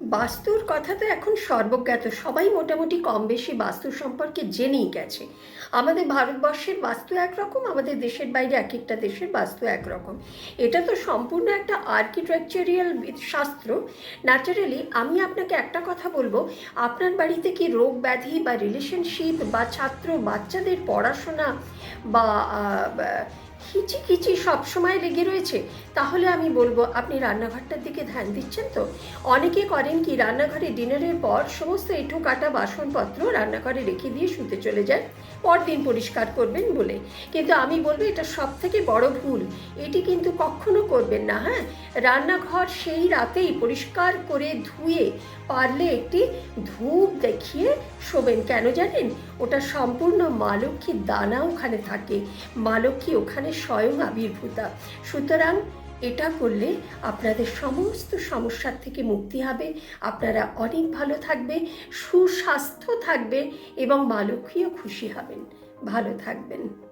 বাস্তুর কথা তো এখন সর্বজ্ঞাত। সবাই মোটামুটি কম বেশি বাস্তু সম্পর্কে জেনেই গেছে। আমাদের ভারতবর্ষের বাস্তু একরকম, আমাদের দেশের বাইরে এক একটা দেশের বাস্তু একরকম। এটা তো সম্পূর্ণ একটা আর্কিটেকচারিয়াল শাস্ত্র। ন্যাচারালি আমি আপনাকে একটা কথা বলব। আপনার বাড়িতে কি রোগ ব্যাধি বা রিলেশনশিপ বা ছাত্র বাচ্চাদের পড়াশোনা বা বা- খিচিখিচি সবসময় লেগে রয়েছে। তাহলে আমি বলব, আপনি রান্নাঘরটার দিকে ধ্যান দিচ্ছেন তো? অনেকে করেন কি, রান্নাঘরে ডিনারের পর সমস্ত এঁঠো কাটা বাসনপত্র রান্নাঘরে রেখে দিয়ে শুতে চলে যায় পরদিন পরিষ্কার করবেন বলে। কিন্তু আমি বলব, এটা সব থেকে বড় ভুল। এটি কিন্তু কখনো করবেন না হ্যাঁ? রান্নাঘর সেই রাতেই পরিষ্কার করে ধুয়ে পারলে একটি ধূপ দেখিয়ে শোবেন। কেন জানেন? ওটা সম্পূর্ণ মা লক্ষ্মীর দানা ওখানে থাকে। মা লক্ষ্মী ওখানে স্বয়ং আবির্ভূতা। সুতরাং এটা করলে আপনাদের সমস্ত সমস্যার থেকে মুক্তি হবে। আপনারা অনেক ভালো থাকবে, সুস্বাস্থ্য থাকবে এবং মা খুশি হবেন। ভালো থাকবেন।